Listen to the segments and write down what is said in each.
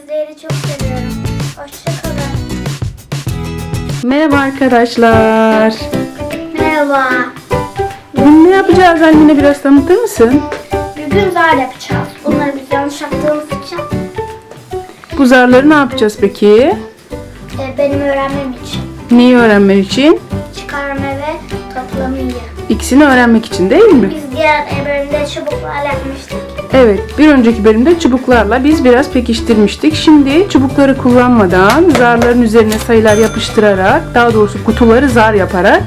Sizleri çok seviyorum. Hoşçakalın. Merhaba arkadaşlar. Merhaba. Bugün ne yapacağız annene biraz tanıtır mısın? Bugün zar yapacağız. Bunları biz yanlış yaptığımız için Bu zarları ne yapacağız peki? e, benim öğrenmem için. Neyi öğrenmek için? Çıkarma ve toplamayı. İkisini öğrenmek için değil mi? Biz diğer bölümde çubuklarla yapmıştık. Evet, bir önceki bölümde çubuklarla biz biraz pekiştirmiştik. Şimdi çubukları kullanmadan zarların üzerine sayılar yapıştırarak, daha doğrusu kutuları zar yaparak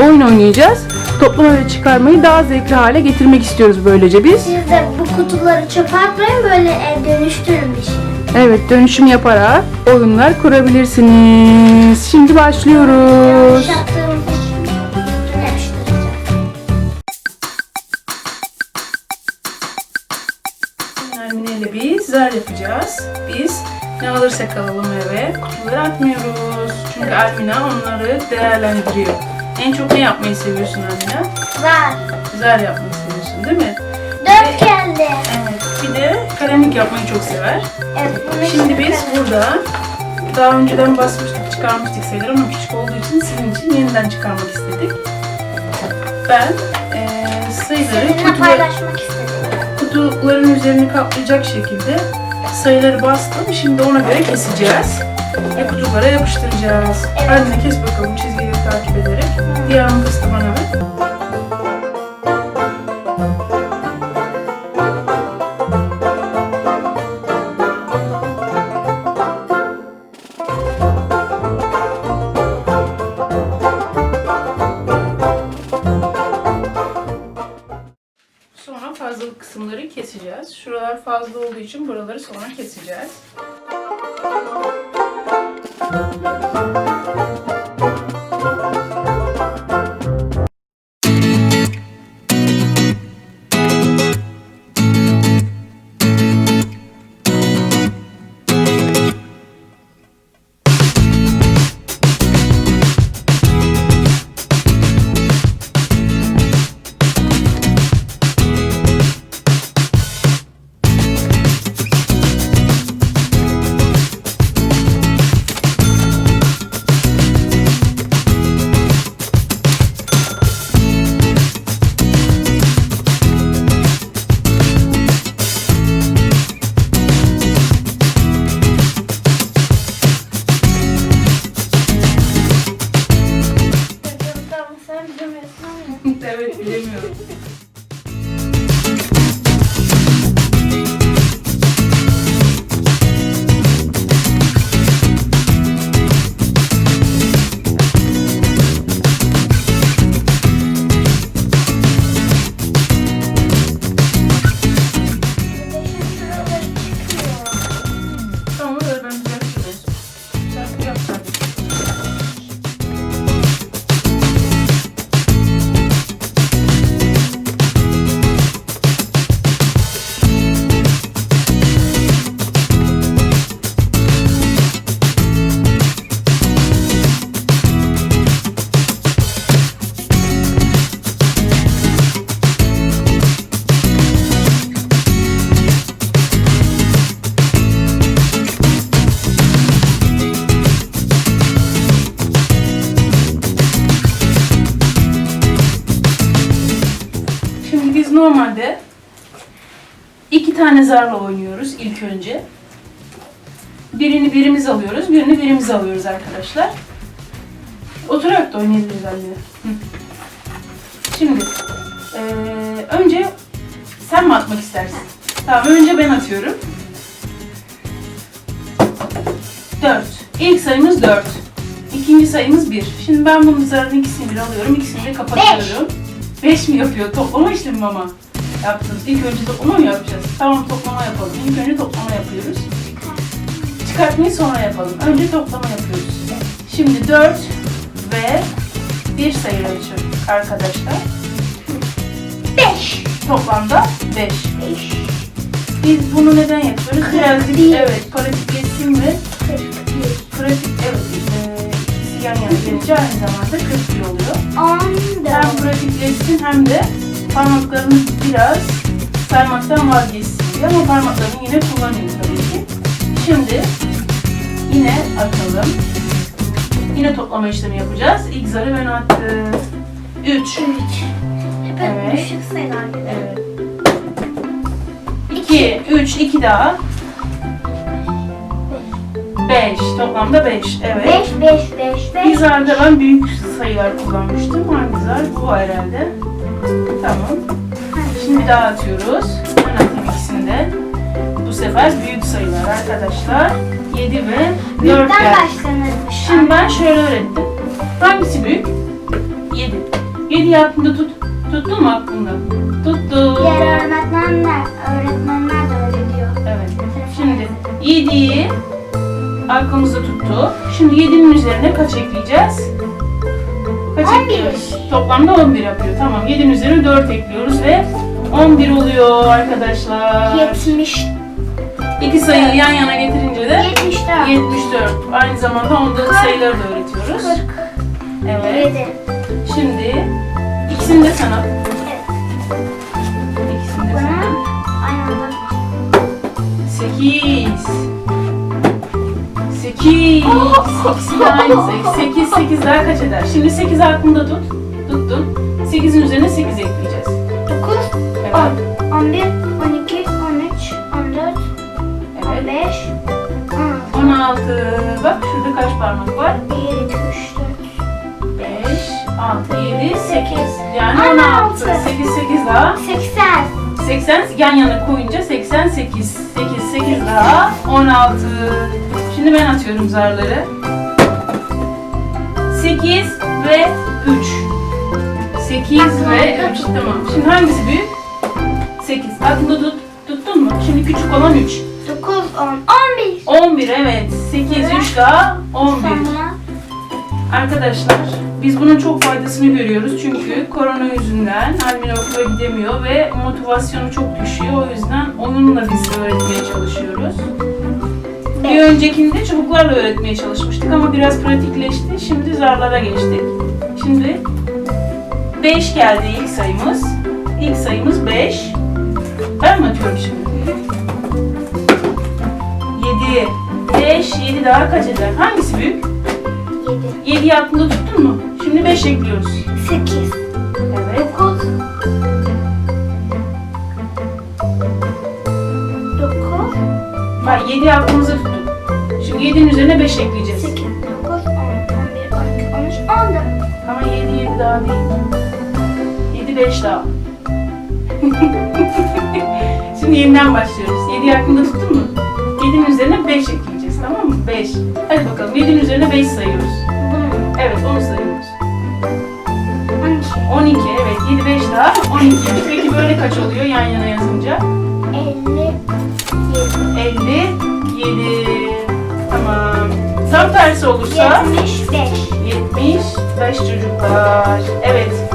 oyun oynayacağız. Toplama ve çıkarmayı daha zevkli hale getirmek istiyoruz böylece biz. Siz de bu kutuları çöpe atmayın böyle e, dönüştürün bir şey. Evet, dönüşüm yaparak oyunlar kurabilirsiniz. Şimdi başlıyoruz. Yanlış yapacağız. Biz ne alırsak alalım eve kutuları atmıyoruz. Çünkü Ermina onları değerlendiriyor. En çok ne yapmayı seviyorsun Ermina? Zar. Zar yapmayı seviyorsun değil mi? Dört geldi. Evet. Bir de kalemlik yapmayı çok sever. Evet, bunu Şimdi biz çıkaralım. burada daha önceden basmıştık, çıkarmıştık sayıları ama küçük olduğu için sizin için yeniden çıkarmak istedik. Ben eee sayıları Sizinle kutulara, paylaşmak istedim. kutuların üzerini kaplayacak şekilde sayıları bastım. Şimdi ona göre keseceğiz. Ve kutulara yapıştıracağız. Evet. Anne kes bakalım çizgileri takip ederek. Diğer da bana ver. Keseceğiz. Şuralar fazla olduğu için buraları sonra keseceğiz. Tamam, sen bilmiyorsun ama. evet bilemiyorum. Normalde iki tane zarla oynuyoruz ilk önce. Birini birimiz alıyoruz, birini birimiz alıyoruz arkadaşlar. Oturarak da oynayabiliriz anne. Şimdi eee, önce sen mi atmak istersin? Tamam önce ben atıyorum. 4. İlk sayımız 4. İkinci sayımız 1. Şimdi ben bunun zararın ikisini bir alıyorum. ikisini de kapatıyorum. Beş mi yapıyor? Toplama işlemi mi ama yaptınız? İlk önce toplama mı yapacağız? Tamam toplama yapalım. İlk önce toplama yapıyoruz. Çıkartmayı sonra yapalım. Önce toplama yapıyoruz. Şimdi 4 ve 1 sayı ölçü arkadaşlar. 5. Toplamda 5. 5. Biz bunu neden yapıyoruz? Birazcık evet pratik geçsin ve pratik evet e, yan yana gelince aynı zamanda 41 oluyor kesilsin hem de parmaklarımız biraz saymaktan vazgeçsin diye ama parmaklarını yine kullanıyoruz tabii ki. Şimdi yine atalım. Yine toplama işlemi yapacağız. İlk zarı ben attım. 3. 3. Evet. Düşük Evet. 2, 3, 2 daha. 5. Toplamda 5. Evet. 5, 5, 5, 5. Bir zarda ben büyük sayılar kullanmıştım. Hangi zar? Bu herhalde. Tamam. Şimdi bir daha atıyoruz. Ben atayım ikisini de. Bu sefer büyük sayılar arkadaşlar. 7 ve 4 Büyükten geldi. başlanırmış. Şimdi ben şöyle öğrettim. Hangisi büyük? 7. 7'yi aklında tut. Tuttun mu aklında? Tuttum. Diğer öğretmenler, öğretmenler de öyle diyor. Evet. Şimdi 7'yi aklımızda tuttuk. Şimdi 7'nin üzerine kaç ekleyeceğiz? Kaç 11. ekliyoruz? Toplamda 11 yapıyor. Tamam. 7'nin üzerine 4 ekliyoruz ve 11 oluyor arkadaşlar. 70, İki sayıyı yan yana getirince de 74, 74. Aynı zamanda ondalık sayıları da öğretiyoruz. 40, Evet. 7. Şimdi ikisini de sana. Evet. İkisini de sana. aynı anda 8 8 İkisi de aynı sayı. 8 8 daha kaç eder? Şimdi 8 aklında tut. Tuttun. 8'in üzerine 8 ekleyeceğiz. 9, Evet. 10, 11, 12, 13, 14, Evet. 15, 16. Bak şurada kaç parmak var? 1, 2, 3, 4, 5, 6, 7, 8. Yani 16. 16. 8, 8 daha. 80, 80 yan yana koyunca 88. 8, 8 daha 16. Şimdi ben atıyorum zarları. 8 ve 3. 8 ve 3. Tamam. Şimdi hangisi büyük? 8. Aklında tut. Tuttun mu? Şimdi küçük olan 3. 9, 10, 11. 11 evet. 8, 3 daha 11. Sonra Arkadaşlar biz bunun çok faydasını görüyoruz çünkü korona yüzünden Almin okula gidemiyor ve motivasyonu çok düşüyor. O yüzden onunla biz öğretmeye çalışıyoruz. Bir öncekinde çubuklarla öğretmeye çalışmıştık ama biraz pratikleşti. Şimdi zarlara geçtik. Şimdi 5 geldi ilk sayımız. İlk sayımız 5. Ben mi atıyorum şimdi? 7. 5, 7 daha kaç eder? Hangisi büyük? 7, 7'yi aklında tuttun mu? Şimdi 5 ekliyoruz. 8, Evet. 9, 9, Bak 7'yi aklımıza tuttuk. Şimdi 7'nin üzerine 5 ekleyeceğiz. 8, 9, 10, 11, 12, 13, 14. Ama 7 7 daha değil. 7 5 daha. Şimdi yeniden başlıyoruz. 7'yi aklında tuttun mu? 7'nin üzerine 5 ekleyeceğiz tamam mı? 5. Hadi bakalım 7'nin üzerine 5 sayıyoruz. Bunu Evet onu sayıyoruz. 12, 12 evet 7 5 daha 12. Peki böyle kaç oluyor yan yana yazınca? 57, 57. Tamam. Tam tersi olursa 75. 75 çocuklar. Evet.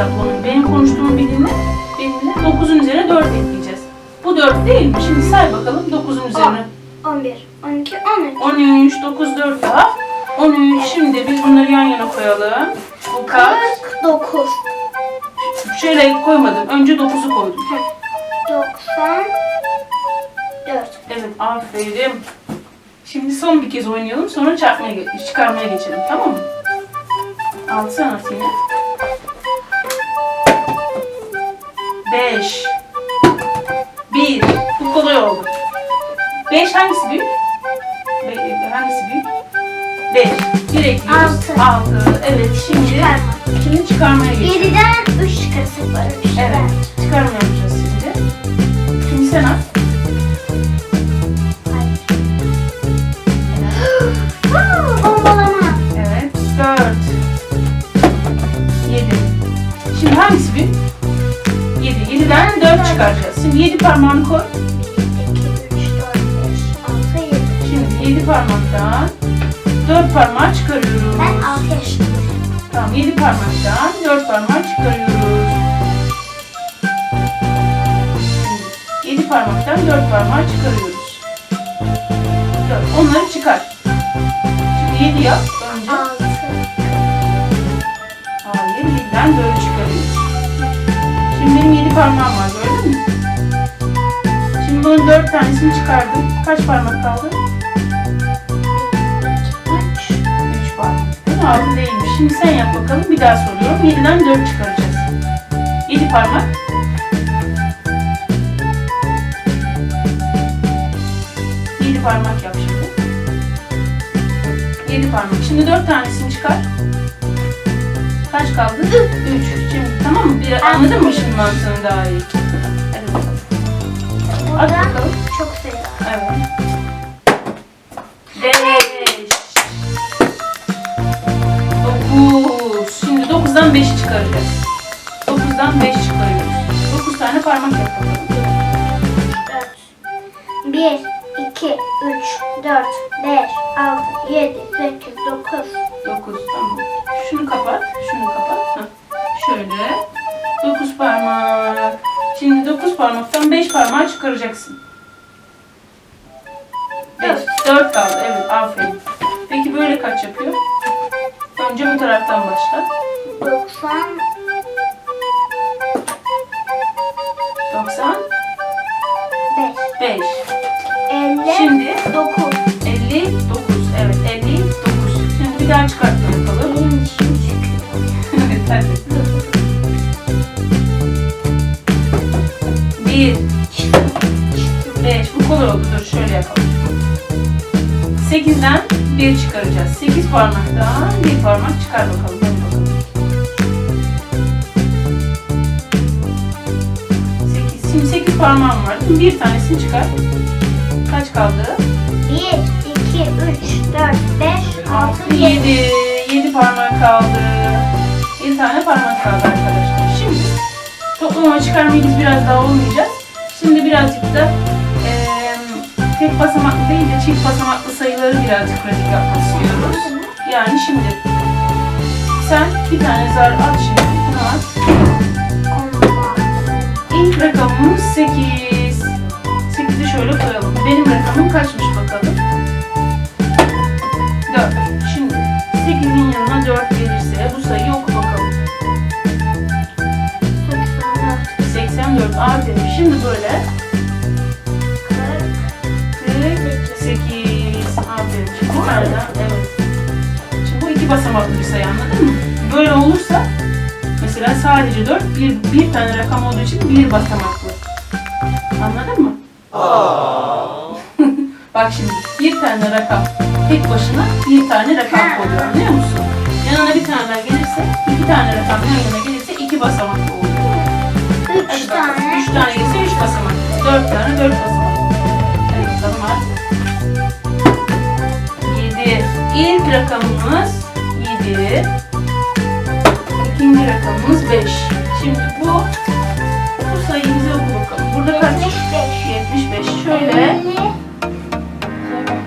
Hesaplamaya. Benim konuştuğumu bir dinle. Benimle 9'un üzerine 4 ekleyeceğiz. Bu 4 değil mi? Şimdi say bakalım 9'un üzerine. 11, 12, 13. 13, 9, 4 daha. 13. Şimdi biz bunları yan yana koyalım. Bu kaç? 49. Şöyle koymadım. Önce 9'u koydum. 94. Evet aferin. Şimdi son bir kez oynayalım. Sonra çarpmaya, çıkarmaya geçelim. Tamam mı? Al sen 5 1 Bu kolay oldu. 5 hangisi büyük? Be- hangisi büyük? 5 1 ekliyoruz. Altı. 6 Evet şimdi Çıkarma. şimdi çıkarmaya geçelim. 7'den 3 çıkarsak var. Üç Evet. Çıkarma yapacağız şimdi. Şimdi sen at. Şimdi 7 parmağını koy. 2, 3, 4, 5, 6, 7. Şimdi 7 parmaktan dört parmağı çıkarıyoruz. Ben 6 yaşındayım. Tamam 7 parmaktan 4 parmağı çıkarıyoruz. 7 parmaktan 4 parmağı çıkarıyoruz. 4. Onları çıkar. Şimdi 7 yap önce. 6. Hayır 7'den 4 çıkarıyoruz. Şimdi benim 7 parmağım var gördün mü? Bunun 4 tanesini çıkardım. Kaç parmak kaldı? 3. 3 parmak. Değil mi? 6 değilmiş. Şimdi sen yap bakalım. Bir daha soruyorum. 7'den 4 çıkaracağız. 7 parmak. 7 parmak yap şimdi. 7 parmak. Şimdi 4 tanesini çıkar. Kaç kaldı? 3. Şimdi tamam mı? Bir, anladın mı şimdi mantığını daha iyi? Hadi bakalım. Çok var. Evet. Beş. Dokuz. Şimdi dokuzdan beşi çıkaracağız. Dokuzdan beş çıkarıyoruz. Dokuz tane parmak yap bakalım. 4. 1, 2, 3, 4, 5, 6, 7, 8, 9. Dokuz. Tamam. Şunu kapat. Şunu kapat. Şimdi dokuz parmaktan beş parmağı çıkaracaksın. Beş. Dört kaldı. Evet. Aferin. Peki böyle kaç yapıyor? Önce bu taraftan başla. 90, 90. 5, 5. 50, Şimdi 9. 59. Evet 59. Şimdi bir daha çıkartma bakalım. 5. Bu kolay oldu. Dur şöyle yapalım. 8'den 1 çıkaracağız. 8 parmaktan 1 parmak çıkar bakalım. Hadi bakalım. 8. Şimdi 8 parmağım var. Bir tanesini çıkar. Kaç kaldı? 1, 2, 3, 4, 5, 6, 6, 7. 7. 7 parmak kaldı. 7 tane parmak kaldı arkadaşlar. Şimdi toplama çıkarmayı biz biraz daha olmayacağız. Şimdi birazcık da tek basamaklı değil de çift basamaklı sayıları birazcık pratik yapmak istiyoruz. Yani şimdi sen bir tane zar at şimdi. Bunu at. İlk rakamımız 8. 8'i şöyle koyalım. Benim rakamım kaçmış bakalım. 4. Şimdi 8'in yanına 4 gelirse bu sayıyı oku bakalım. 84. Aferin. Şimdi böyle Evet. Şimdi bu iki basamaklı bir sayı anladın mı? Böyle olursa mesela sadece 4 bir, bir tane rakam olduğu için bir basamaklı. Anladın mı? Bak şimdi bir tane rakam tek başına bir tane rakam koyuyor anlıyor musun? Yanına bir tane daha gelirse iki tane rakam yan yana gelirse iki basamaklı oluyor. 3 Hadi bakalım. tane. Üç tane gelirse üç basamak. Dört tane dört basamak. İlk rakamımız yedi. İkinci rakamımız beş. Şimdi bu bu sayıyı bize oku bakalım. Burada kaç? 75. 75. Şöyle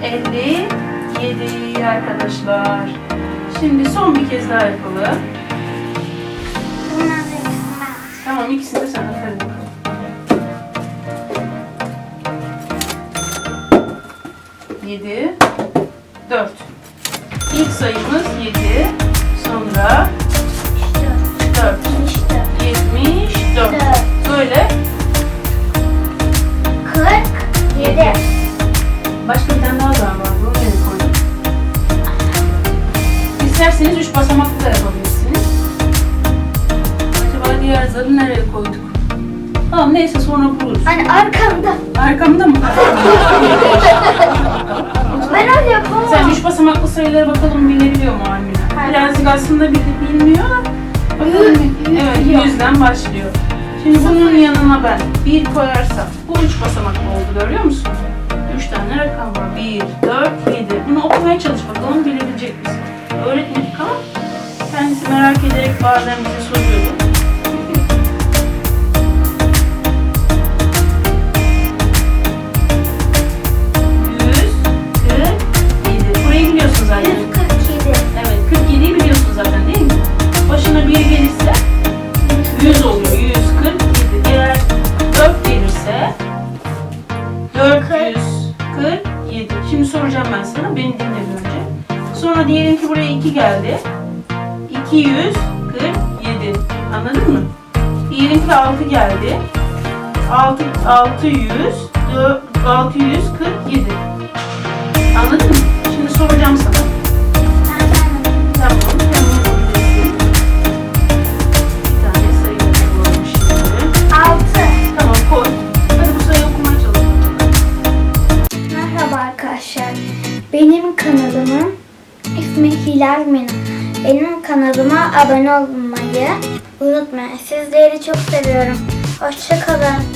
50. 57 arkadaşlar. Şimdi son bir kez daha yapalım. Tamam ikisini de sen hadi bakalım. Yedi, dört. İlk sayımız yedi, sonra dört. İşte. Yetmiş dört. Dört. Böyle 47. başka bir tane daha zar var. Bunu nereye koydum? İsterseniz üç basamaklı da yapabilirsiniz. Acaba diğer zarı nereye koyduk? Tamam neyse sonra buluruz. Hani arkamda. Arkamda mı? üç basamaklı sayıları bakalım bilebiliyor mu? Hayır. Birazcık aslında bil, bilmiyor da. Bakalım. Evet yüzden başlıyor. Şimdi bunun yanına ben bir koyarsam bu üç basamaklı oldu görüyor musun? Üç tane rakam var. Bir, dört, yedi. Bunu okumaya çalış bakalım bilebilecek misin? Öğretmedik ama kendisi merak ederek bazen bize soruyordu. 247. Anladın mı? Diyelim ki 6 geldi. 6, 600, 4, 647. Anladın mı? Şimdi soracağım sana. Tamam. Benim kanalımın ismi Hilal Mina. Benim kanalıma abone olmayı unutmayın. Sizleri çok seviyorum. Hoşçakalın.